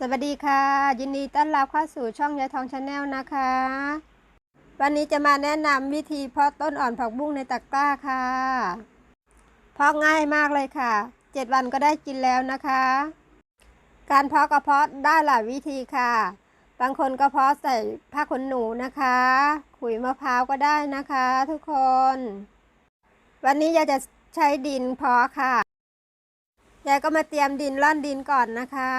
สวัสดีค่ะ ยินดีต้อนรับเข้าสู่ช่องยายทองชาแนลนะคะ วันนี้จะมาแนะนำวิธีเพาะต้นอ่อนผักบุ้งในตะกร้าค่ะเพาะง่ายมากเลยค่ะเจ็ดวันก็ได้กินแล้วนะคะ การเพาะก็เพาะได้หลายวิธีค่ะ บางคนก็เพาะใส่ผ้าขนหนูนะคะ ขุยมะพร้าวก็ได้นะคะทุกคน วันนี้ยายจะใช้ดินเพาะค่ะยายก็มาเตรียมดินร่อนดินก่อนนะคะ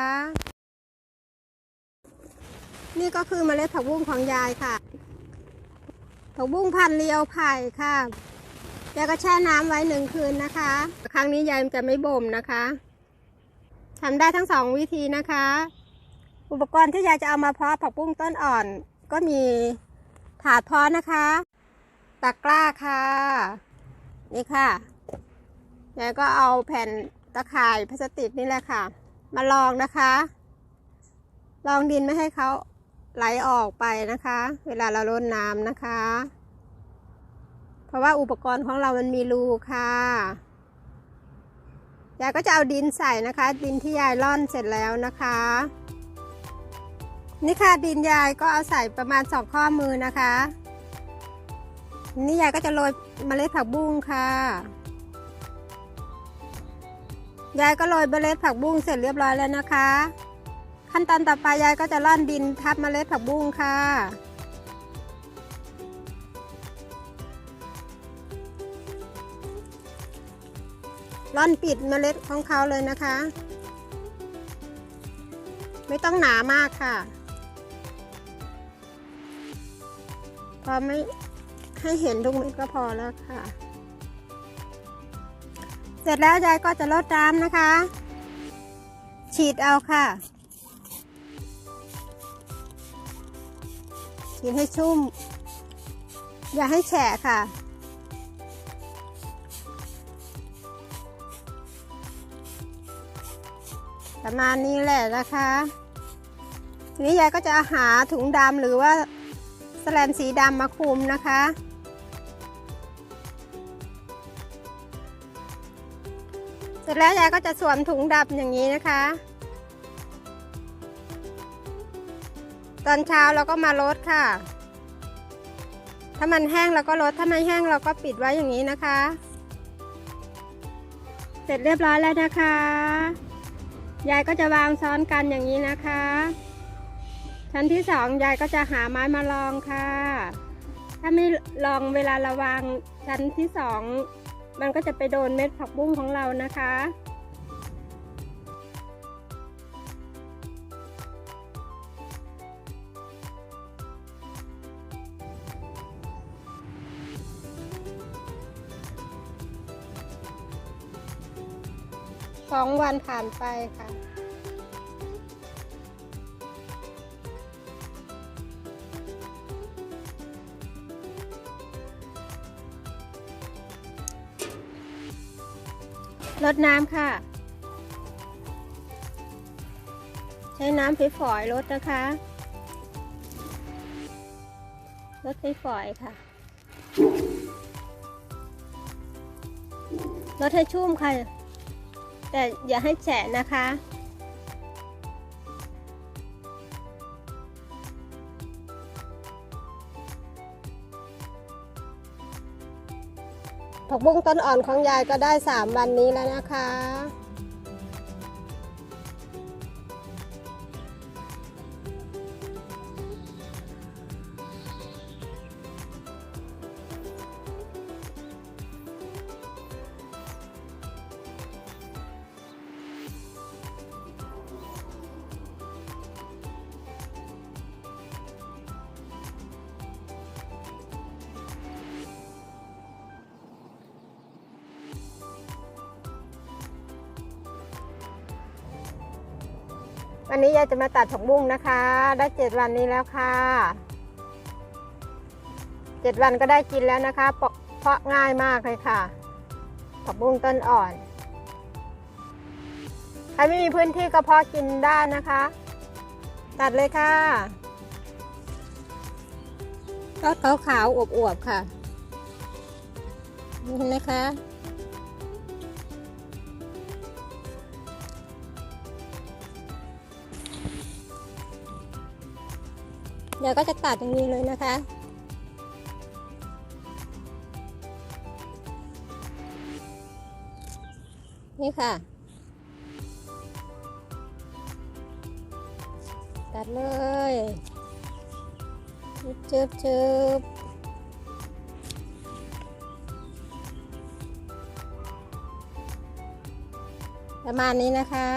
นี่ก็คือเมล็ดผักบุ้งของยายค่ะผักบุ้งพันเลียวไผ่ค่ะยายก็แช่น้ำไว้หนึ่งคืนนะคะ ครั้งนี้ยายจะไม่บ่มนะคะทำได้ทั้งสองวิธีนะคะ อุปกรณ์ที่ยายจะเอามาเพาะผักบุ้งต้นอ่อน ก็มีถาดเพาะนะคะตะกร้าค่ะ นี่ค่ะยายก็เอาแผ่นตะข่ายพลาสติกนี่แหละค่ะ มาลองนะคะ ลองดินไม่ให้เขา ไหลออกไปนะคะ เวลาเรารดน้ำนะคะ เพราะว่าอุปกรณ์ของเรามันมีรูค่ะยายก็จะเอาดินใส่นะคะ ดินที่ยายร่อนเสร็จแล้วนะคะ นี่ค่ะดินยายก็เอาใส่ประมาณสองข้อมือนะคะ นี่ยายก็จะโรยเมล็ดผักบุ้งค่ะยายก็โรยเมล็ดผักบุ้งเสร็จเรียบร้อยแล้วนะคะ ขั้นตอนต่อไปยายก็จะร่อนดินทับเมล็ดผักบุ้งค่ะร่อนปิดเมล็ดของเขาเลยนะคะ ไม่ต้องหนามากค่ะ พอไม่ให้เห็นทุกเม็ดก็พอแล้วค่ะ เสร็จแล้วยายก็จะลดน้ำนะคะ ฉีดเอาค่ะ ฉีดให้ชุ่ม อย่าให้แฉะค่ะ ประมาณนี้แหละนะคะทีนี้ยายก็จะหาถุงดำหรือว่าสแลนสีดำมาคลุมนะคะ เสร็จแล้วยายก็จะสวมถุงดำอย่างนี้นะคะ ตอนเช้าเราก็มาลดค่ะ ถ้ามันแห้งเราก็ลดถ้าไม่แห้งเราก็ปิดไว้อย่างนี้นะคะ เสร็จเรียบร้อยแล้วนะคะ ยายก็จะวางซ้อนกันอย่างนี้นะคะ ชั้นที่สองยายก็จะหาไม้มาลองค่ะ ถ้าไม่ลองเวลาเราวางชั้นที่สองมันก็จะไปโดนเม็ดผักบุ้งของเรานะคะ สองวันผ่านไปค่ะ ลดน้ำค่ะ ใช้น้ำฝอยลดนะคะลดฝอยค่ะลดให้ชุ่มค่ะ แต่อย่าให้แฉะนะคะผักบุ้งต้นอ่อนของยายก็ได้ 3 วันนี้แล้วนะคะ วันนี้ยายจะมาตัดผักบุ้งนะคะ ได้เจ็ดวันนี้แล้วค่ะเจ็ดวันก็ได้กินแล้วนะคะ เพาะง่ายมากเลยค่ะ ผักบุ้งต้นอ่อน ใครไม่มีพื้นที่ก็เพาะกินได้นะคะ ตัดเลยค่ะก็ขาวขาวๆอวบๆค่ะนี่นะคะ เดี๋ยวก็จะตัดอย่างนี้เลยนะคะ นี่ค่ะ ตัดเลยจึบจึบจึบประมาณนี้นะคะ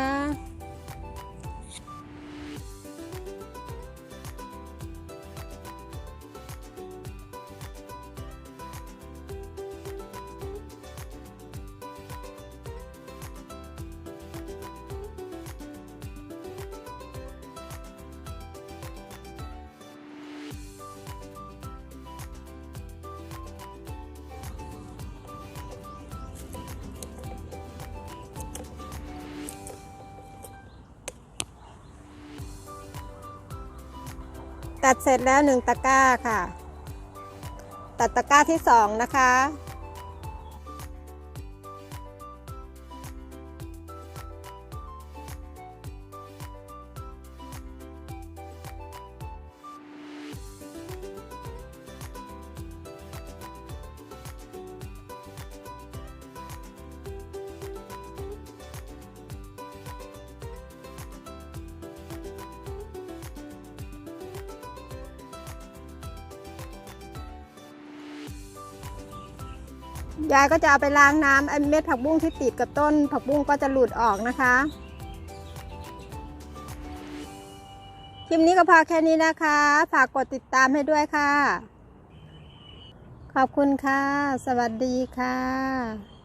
ตัดเสร็จแล้วหนึ่งตะกร้าค่ะ ตัดตะกร้าที่สองนะคะ ยายก็จะเอาไปล้างน้ำไอ้เม็ดผักบุ้งที่ติดกับต้นผักบุ้งก็จะหลุดออกนะคะคลิปนี้ก็พอแค่นี้นะคะ ฝากกดติดตามให้ด้วยค่ะ ขอบคุณค่ะ สวัสดีค่ะ